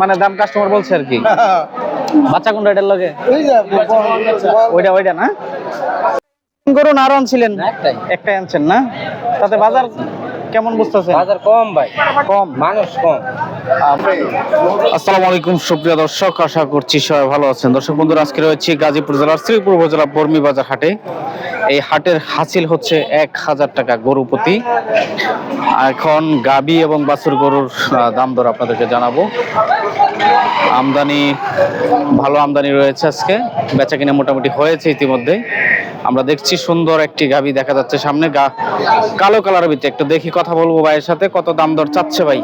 মানে দাম কাস্টমার বলছে আর কি। বাচ্চা কোনটা এটার লগে? ওইটা ওইটা না? করুন আরও আনছিলেন। একটাই। আনছেন না? তাতে বাজার কেমন বুঝতেছেন? বাজার কম ভাই। কম? মানুষ কম। আসসালামু আলাইকুম সুপ্রিয় দর্শক আশা করছি সবাই ভালো আছেন। দর্শক বন্ধুরা আজকে রয়েছে গাজীপুর জেলার শ্রীপুর উপজেলা বর্মি বাজার হাটে এই হাটের হাসিল হচ্ছে এক হাজার টাকা গরু প্রতি। এখন গাবি এবং বাছুর গরুর দাম দর আপনাদেরকে জানাব। আমদানি ভালো আমদানি রয়েছে আজকে। বেচা কিনা মোটামুটি হয়েছে ইতিমধ্যে আমরা দেখছি সুন্দর একটি গাবি দেখা যাচ্ছে সামনে। গা কালো কালারের ভিতরে একটু দেখি কথা বলব ভাইয়ের সাথে। কত দাম দর চাচ্ছে ভাই?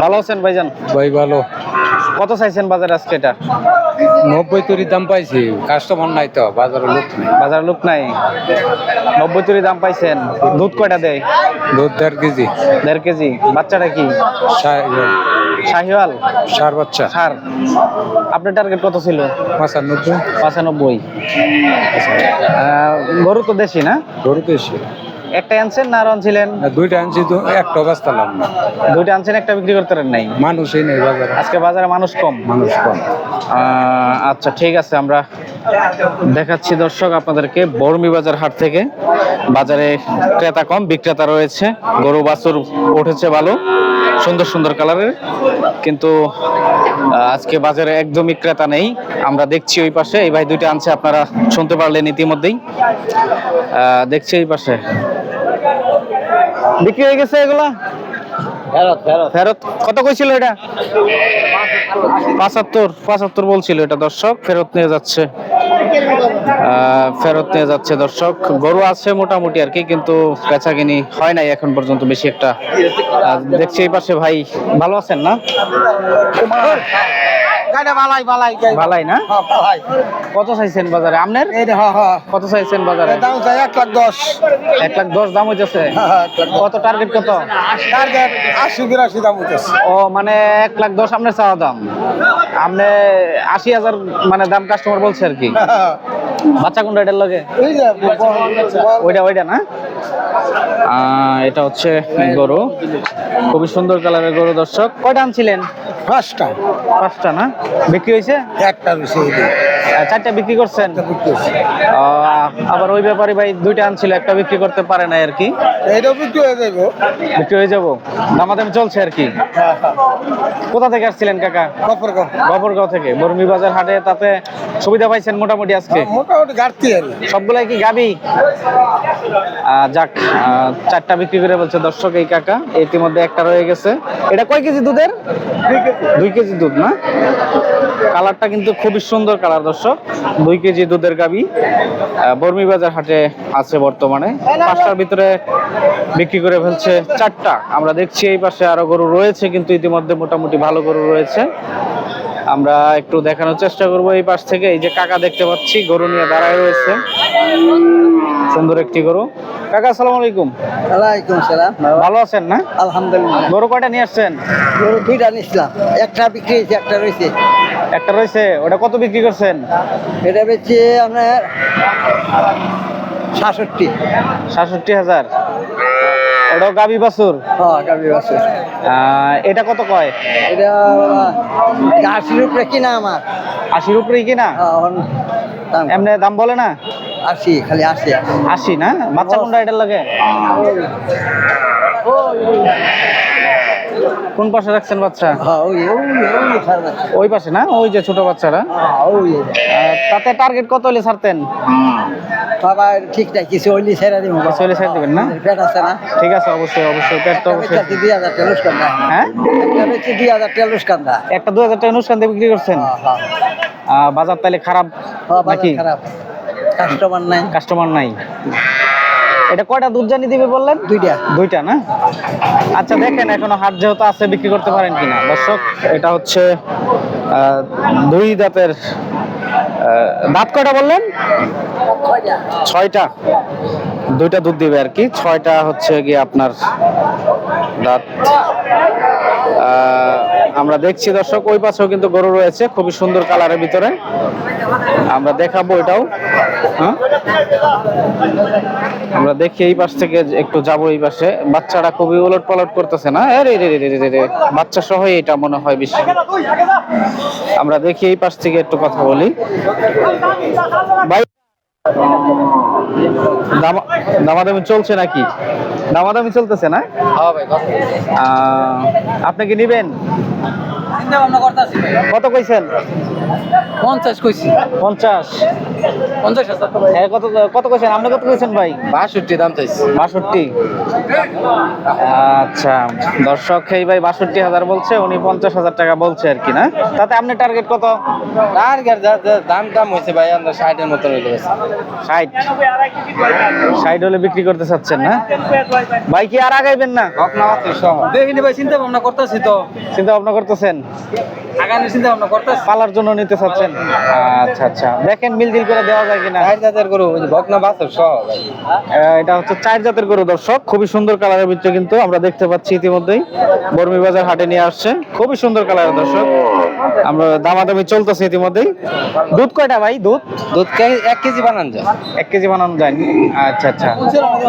ভালো আছেন ভাইজান? ভাই ভালো। কত চাইছেন বাজারে আজকে এটা? নব্বই তরি দাম পাইছি। কাস্টমার নাই তো বাজারে লোক নেই। বাজার লোক নাই। নব্বই তরি দাম পাইছেন। দুধ কয়টা দেয়? দুধ দেড় কেজি। দেড় কেজি। বাচ্চাটা কি? শাহিওয়াল। সার বাচ্চা। সার। আপনার টার্গেট কত ছিল? পঁচানব্বই। পঁচানব্বই। গরু তো দেশি না? গরু তো এসে একটা আনছেন না আরও আনছিলেন? দুইটা আনছি তো একটা বাঁচতালাম না। দুইটা আনছেন একটা বিক্রি করতে পারেন নাই? মানুষই নেই বাজারে। আজকে বাজারে মানুষ কম। মানুষ কম। আচ্ছা ঠিক আছে আমরা দেখাচ্ছি দর্শক আপনাদেরকে বর্মি বাজার হাট থেকে। বাজারে ক্রেতা কম বিক্রেতা রয়েছে। গরু বাছুর উঠেছে ভালো সুন্দর সুন্দর কালারের। কিন্তু আজকে বাজারে একদমই ক্রেতা নেই। আমরা দেখছি ওই পাশে এই ভাই দুইটা আনছে আপনারা শুনতে পারলেন ইতিমধ্যেই। দেখছি এই পাশে। বিক্রি হয়ে গেছে এগুলা? ফেরত কত কইছিল এটা? পঁচাত্তর পঁচাত্তর বলছিল এটা দর্শক ফেরত নিয়ে যাচ্ছে। ফেরত নিয়ে যাচ্ছে দর্শক। গরু আছে মোটামুটি আর কি কিন্তু বেচাকিনি হয় নাই এখন পর্যন্ত বেশি একটা। দেখছি এই পাশে ভাই ভালো আছেন না? বালাই বালাই না? হ্যাঁ কত চাইছেন বাজারে? হ্যাঁ হ্যাঁ। কত চাইছেন বাজারে? দাম চাই এক লাখ দশ। এক লাখ দশ দাম হইতেছে। কত টার্গেট কত? টার্গেট আশি বিরাশি দাম হইতেছে। ও মানে এক লাখ দশ আপনার চাওয়া দাম। আপনি আশি হাজার মানে দাম কাস্টমার বলছে আর কি। বাচ্চা কোনটা এটার লগে? ওইটা ওইটা না? আহ, এটা হচ্ছে গরু। খুবই সুন্দর কালারের গরু দর্শক। কয়টা আনছিলেন? পাঁচটা। পাঁচটা না? বিক্রি হয়েছে? একটা আহ, চারটা বিক্রি করছেন? আবার ওই ব্যাপারে ভাই দুইটা আনছিল একটা বিক্রি করতে পারে না আর কি? এইটাও বিক্রি হয়ে যাব বিক্রি হয়ে যাব। দামাদামি চলছে আর কি? হ্যাঁ হ্যাঁ। কোথা থেকে আসছিলেন কাকা? কপর কম গবরগাঁও থেকে। বর্মি বাজার হাটে তাতে সুবিধা পাইছেন মোটামুটি আজকে? মোটামুটি ঘাটতি আর। সবগুলাই কি গাবি? যাক চারটা বিক্রি করে বলছে দর্শক এই কাকা ইতিমধ্যে একটা রয়ে গেছে। এটা কয় কেজি দুধের? দুই কেজি দুধ না? কালারটা কিন্তু খুবই সুন্দর কালার দর্শক। দুই কেজি দুধের গাবি। আহ, বর্মি বাজার হাটে আছে বর্তমানে। পাঁচটার ভিতরে বিক্রি করে ফেলছে চারটা। আমরা দেখছি এই পাশে আরও গরু রয়েছে কিন্তু ইতিমধ্যে মোটামুটি ভালো গরু রয়েছে। আমরা একটু দেখানোর চেষ্টা করব এই পাশ থেকে। এই যে কাকা দেখতে পাচ্ছি গরু নিয়ে দাঁড়ায় রয়েছে। সুন্দর একটি গরু। কাকা আসসালামু আলাইকুম। ওয়ালাইকুম সালাম ভালো? আছেন না? আলহামদুলিল্লাহ। গরু কয়টা নিয়ে আসছেন? গরু দুইটা নিছিলাম একটা বিক্রি হয়েছে একটা রয়েছে। একটা রয়েছে ওটা কত বিক্রি করছেন? এটা বেচছে আপনার সাতষট্টি। সাতষট্টি হাজার। ওটাও গাবি বাছুর? হ্যাঁ গাভী বাছুর। এটা কত কয়? এটা আশির উপরে কিনা আমার। আশির উপরেই কিনা? হ্যাঁ, এমনি দাম বলে না? আশি খালি আশি। আশি না? বাচ্চা কোনটা এটার লাগে? কোন পাশে রাখছেন বাচ্চা? হ্যাঁ ওই ওই পাশে না? ওই যে ছোট বাচ্চারা? হ্যাঁ, তাতে টার্গেট কত হলে ছাড়তেন? বাবা ঠিক নাই কিছু ওইলি ছেড়ে দিব চলে ছেড়ে দিবেন না? পেট আছে না? ঠিক আছে অবশ্যই অবশ্যই পেট তো অবশ্যই। দুই হাজার হ্যাঁ? একটা দুই হাজার একটা টাকা দিয়ে বিক্রি করছেন? হ্যাঁ বাজার তাহলে খারাপ নাকি? খারাপ। কাস্টমার নাই। কাস্টমার নাই। এটা কয়টা দুধ জানি দিবে বললেন? দুইটা। দুইটা না? আচ্ছা দেখেন এখনও হাট যেহেতু আছে বিক্রি করতে পারেন কিনা? দর্শক এটা হচ্ছে দুই দাঁতের দাঁত কয়টা বললেন? ছয়টা। দুইটা দুধ দিবে আর কি। ছয়টা হচ্ছে গিয়ে আপনার দাঁত। আমরা দেখছি দর্শক ওই পাশেও কিন্তু গরু রয়েছে খুবই সুন্দর কালারের ভিতরে। আমরা দেখাবো এটাও। আমরা দেখি এই পাশ থেকে একটু যাব এই পাশে। বাচ্চারা খুবই উলট পালট করতেছে না? আরে রে রে রে রে বাচ্চা সহ এটা মনে হয় বেশি। আমরা দেখি এই পাশ থেকে একটু কথা বলি। ভাই দামাদামি চলছে নাকি? দামাদামি চলতেছে না? হ্যাঁ আপনি কি নিবেন? কত কইছেন? পঞ্চাশ কইছি। পঞ্চাশ। পঞ্চাশ হাজার হ্যাঁ কত কত কইছেন? আপনি কত কইছেন ভাই? বাষট্টি দাম চাইছি। বাষট্টি। আচ্ছা দর্শক এই ভাই বাষট্টি হাজার বলছে উনি পঞ্চাশ হাজার টাকা বলছে আর কি না? তাতে আপনি টার্গেট কত? টার্গেট দাম দাম হয়েছে ভাই আমরা ষাটের মতো ষাট। ষাট হলে বিক্রি করতে চাচ্ছেন না? ভাই কি আর আগাইবেন না? দেখিনি ভাই চিন্তা ভাবনা করতেছি তো। চিন্তা ভাবনা করতেছেন? আগামী চিন্তা ভাবনা করতেছি। পালার জন্য নিতে চাচ্ছেন? আচ্ছা আচ্ছা। দেখেন মিল দিল করে দেওয়া যায় কিনা। ষাট হাজার করো ভগ্না বাছর সহ এটা হচ্ছে চার জাতের গরু দর্শক। খুবই সুন্দর কালারের ভিতরে কিন্তু আমরা দেখতে পাচ্ছি ইতিমধ্যেই। বর্মি বাজার হাটে নিয়ে আসছে। খুবই সুন্দর কালারের দর্শক। আমরা দামাদামি চলতেছে ইতিমধ্যেই। দুধ কয়টা ভাই দুধ? দুধ এক কেজি বানান যায়। এক কেজি বানানো যায়। আচ্ছা আচ্ছা।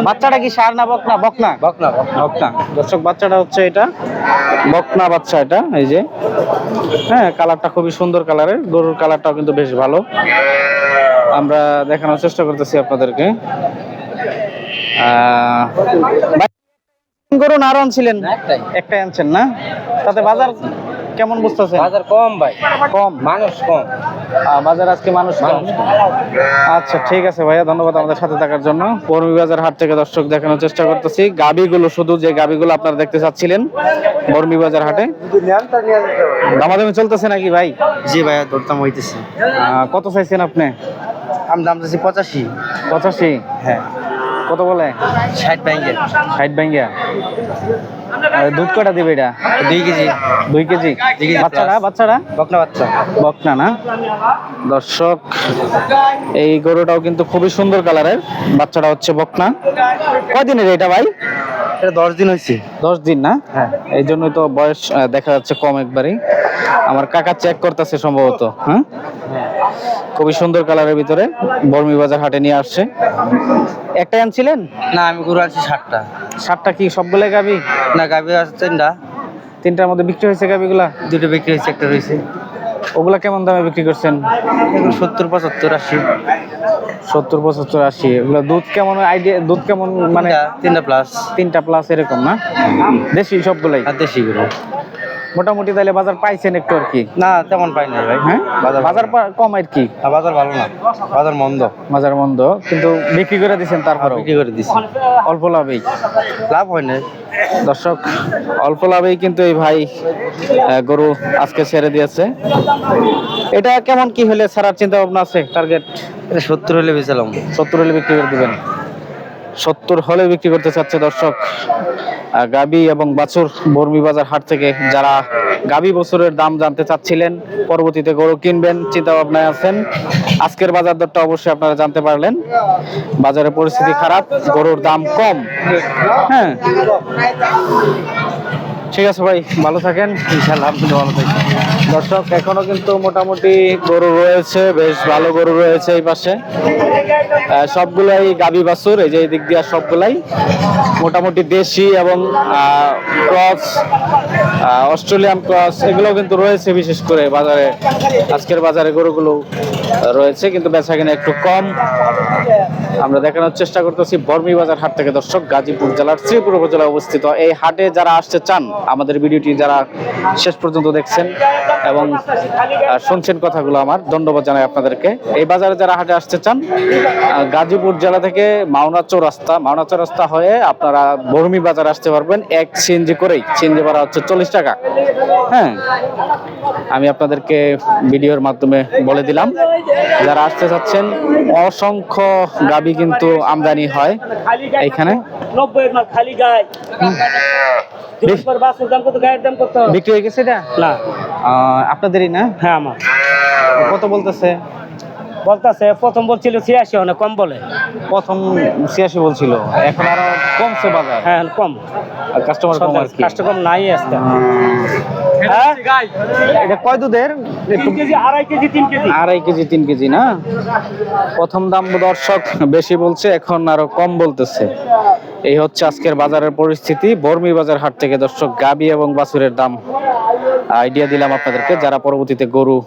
বাচ্চাটা কি সার না বকনা? বকনা? বকনা বকনা। বকনা। দর্শক বাচ্চাটা হচ্ছে এটা। বকনা বাচ্চা এটা এই যে। হ্যাঁ কালারটা খুবই সুন্দর কালারের। গরুর কালারটাও কিন্তু বেশ ভালো। আমরা দেখানোর চেষ্টা করতেছি আপনাদেরকে। গরু আরও আনছিলেন একটাই। আনছেন না? তাতে বাজার কেমন বুঝতেছে বাজার কম ভাই। কম। মানুষ কম। বাজার আজকে মানুষ কম। আচ্ছা ঠিক আছে ভাইয়া ধন্যবাদ আমাদের সাথে থাকার জন্য। পৌরমী বাজার হাট থেকে দর্শক দেখানোর চেষ্টা করতেছি। গাবিগুলো শুধু যে গাবিগুলো আপনারা দেখতে চাচ্ছিলেন বর্মি বাজার হাটে। দামাদামি চলতেছে নাকি ভাই? জি ভাইয়া দরদাম হইতেছে। কত চাইছেন আপনি? আমি দাম চাচ্ছি পঁচাশি। পঁচাশি? হ্যাঁ। কত বলে? ষাট ব্যাংকে ষাট ব্যাঙ্গিয়া দুধ কটা দিবে এটা? দুই কেজি। দুই কেজি? বাচ্চারা? বাচ্চারা? বকনা বাচ্চা। বকনা না? দর্শক এই গরুটাও কিন্তু খুবই সুন্দর কালারের। বাচ্চাটা হচ্ছে বকনা। কয়দিনের এটা ভাই? এটা দশ দিন হয়েছে। দশ দিন না? হ্যাঁ। এই জন্যই তো বয়স দেখা যাচ্ছে কম একবারই। আমার কাকা চেক করতেছে সম্ভবত হ্যাঁ। খুবই সুন্দর কালারের ভিতরে বর্মি বাজার হাটে নিয়ে আসছে। একটাই আনছিলেন? না আমি গরু আনছি ষাটটা সাতটা কি সবগুলাই গাবি? না আছে তিনটা। তিনটার মধ্যে বিক্রি হয়েছে গাবিগুলা? দুটো বিক্রি হয়েছে একটা রয়েছে। ওগুলা কেমন দামে বিক্রি করছেন? সত্তর পঁচাত্তর আশি। সত্তর পঁচাত্তর আশি। এগুলো দুধ কেমন আইডিয়া দুধ কেমন মানে তিনটা প্লাস তিনটা প্লাস এরকম না? দেশি সবগুলাই? দেশি গরু। মোটামুটি তাহলে বাজার পাইছেন একটু আর কি? না তেমন পাই নাই ভাই। হ্যাঁ? বাজার কম আর কি? বাজার ভালো না। বাজার মন্দ। বাজার মন্দ কিন্তু বিক্রি করে দিচ্ছেন তারপরেও? বিক্রি করে দিছি। অল্প লাভেই? লাভ হয় না দর্শক অল্প লাভেই কিন্তু এই ভাই গরু আজকে ছেড়ে দিয়েছে। এটা কেমন কি হলে ছাড়ার চিন্তা ভাবনা আছে? টার্গেট এটা সত্তর হলে বেচালাম সত্তর হলে বিক্রি করে দিবেন। সত্তর হলে বিক্রি করতে চাচ্ছে দর্শক গাবি এবং বাছুর বর্মি বাজার হাট থেকে যারা গাবি বছরের দাম জানতে চাচ্ছিলেন, পরবর্তীতে গরু কিনবেন চিন্তা ভাবনায় আছেন। আজকের বাজার দরটা অবশ্যই আপনারা জানতে পারলেন। বাজারের পরিস্থিতি খারাপ, গরুর দাম কম। হ্যাঁ। ঠিক আছে ভাই, ভালো থাকেন। ইনশাল্লাহ আপনি ভালো থাকেন। দর্শক, এখনও কিন্তু মোটামুটি গরু রয়েছে, বেশ ভালো গরু রয়েছে এই পাশে। সবগুলাই গাবি বাছুর, এই যে এই দিক দিয়ে সবগুলাই। মোটামুটি দেশি এবং ক্রস অস্ট্রেলিয়ান ক্রস, এগুলো কিন্তু রয়েছে বিশেষ করে বাজারে। আজকের বাজারে গরুগুলো রয়েছে, কিন্তু বেচা কিনা একটু কম। আমরা দেখানোর চেষ্টা করতেছি বর্মি বাজার হাট থেকে, দর্শক, গাজীপুর জেলার শ্রীপুর উপজেলায় অবস্থিত। এই হাটে যারা আসতে চান, আমাদের ভিডিওটি যারা শেষ পর্যন্ত দেখছেন এবং শুনছেন কথাগুলো আমার, ধন্যবাদ জানাই আপনাদেরকে। এই বাজারে যারা হাটে আসতে চান গাজীপুর জেলা থেকে মাওনা চৌরাস্তা। মাওনা চৌরাস্তা হয়ে আপনারা বর্মি বাজার আসতে পারবেন এক সিএনজি করেই। সিএনজি ভাড়া হচ্ছে চল্লিশ টাকা। হ্যাঁ আমি আপনাদেরকে ভিডিওর মাধ্যমে বলে দিলাম। যারা আসতে চাচ্ছেন অসংখ্য গাবি কিন্তু আমদানি হয় কত বিক্রি হয়ে গেছে এটা? না। আপনাদেরই না? হ্যাঁ আমার। কত বলতেছে? বলতেছে প্রথম বলছিল ছিয়াশি অনেক কম বলে। প্রথম ছিয়াশি বলছিল এখন আরও কমছে বাজার। হ্যাঁ কম। কাস্টমার কম আর কি। কাস্ট কম নাই আসতে হ্যাঁ। এটা কয় দুধের? আড়াই কেজি তিন কেজি। আড়াই কেজি তিন কেজি না? প্রথম দাম দর্শক বেশি বলছে এখন আরও কম বলতেছে। এই হচ্ছে আজকের বাজারের পরিস্থিতি। বর্মি বাজার হাট থেকে দর্শক গাবি এবং বাছুরের দাম। আইডিয়া দিলাম আপনাদেরকে যারা পরবর্তীতে গরু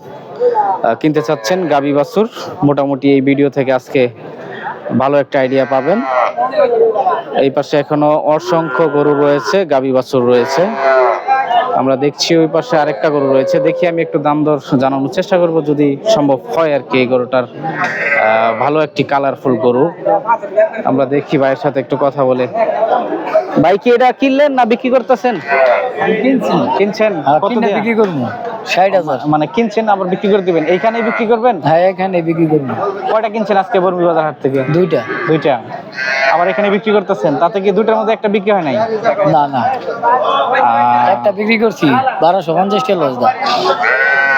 কিনতে চাচ্ছেন গাবি বাছুর মোটামুটি এই ভিডিও থেকে আজকে ভালো একটা আইডিয়া পাবেন। এই পাশে এখনও অসংখ্য গরু রয়েছে গাবি বাছুর রয়েছে। আমরা দেখছি ওই পাশে আরেকটা গরু রয়েছে। দেখি আমি একটু দাম দর জানানোর চেষ্টা করব যদি সম্ভব হয় আর কি এই গরুটার ভালো একটি কালারফুল গরু। আমরা দেখি ভাইয়ের সাথে একটু কথা বলে। ভাই কি এটা কিনলেন না বিক্রি করতেছেন? কিনছি। কিনছেন? হ্যাঁ, বিক্রি করব। ষাট হাজার। মানে কিনছেন আবার বিক্রি করে দিবেন। এইখানেই বিক্রি করবেন? হ্যাঁ এখানে বিক্রি করব। কয়টা কিনছেন আজকে বর্মি বাজার হাট থেকে? দুইটা। দুইটা। আবার এখানে বিক্রি করতেছেন? তাতে কি দুইটার মধ্যে একটা বিক্রি হয় নাই? না না। একটা বিক্রি করছি বারোশো পঞ্চাশ টাকা লস দা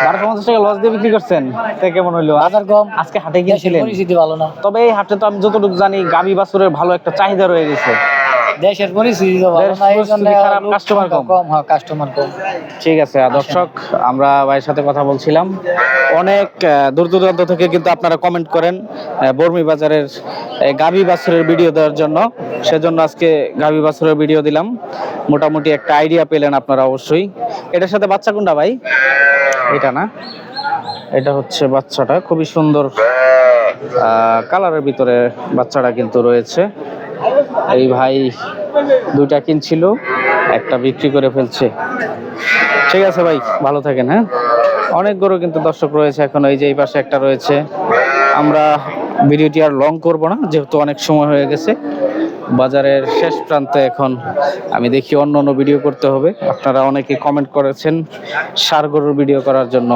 বারোশো পঞ্চাশ টাকা লস দিয়ে বিক্রি করছেন? তা কেমন হইল? বাজার কম। আজকে হাটে গিয়েছিলেন পরিস্থিতি ভালো না। তবে এই হাটে তো আমি যতটুকু জানি গাবি বাছুরের ভালো একটা চাহিদা রয়ে গেছে। দেশের পরিস্থিতি তো ভালো না এই জন্য খারাপ, customer কম। হ্যাঁ কাস্টমার কম। ঠিক আছে দর্শক আমরা ভাইয়ের সাথে কথা বলছিলাম। অনেক দূর দূরান্ত থেকে কিন্তু আপনারা কমেন্ট করেন বর্মি বাজারের গাভী বাছুরের ভিডিও দেওয়ার জন্য। সেজন্য আজকে গাভী বাছুরের ভিডিও দিলাম। মোটামুটি একটা আইডিয়া পেলেন আপনারা অবশ্যই। এটার সাথে বাচ্চা কোনটা ভাই? এটা না? এটা হচ্ছে বাচ্চাটা খুবই সুন্দর কালারের ভিতরে বাচ্চাটা কিন্তু রয়েছে। এই ভাই দুইটা কিনছিল, একটা বিক্রি করে ফেলছে। ঠিক আছে ভাই, ভালো থাকেন হ্যাঁ? অনেক গরু কিন্তু দর্শক রয়েছে এখন, এই যে এই পাশে একটা রয়েছে। আমরা ভিডিওটি আর লং করব না, যেহেতু অনেক সময় হয়ে গেছে। বাজারের শেষ প্রান্তে এখন আমি দেখি অন্য অন্য ভিডিও করতে হবে। আপনারা অনেকে কমেন্ট করেছেন সার গরুর ভিডিও করার জন্য।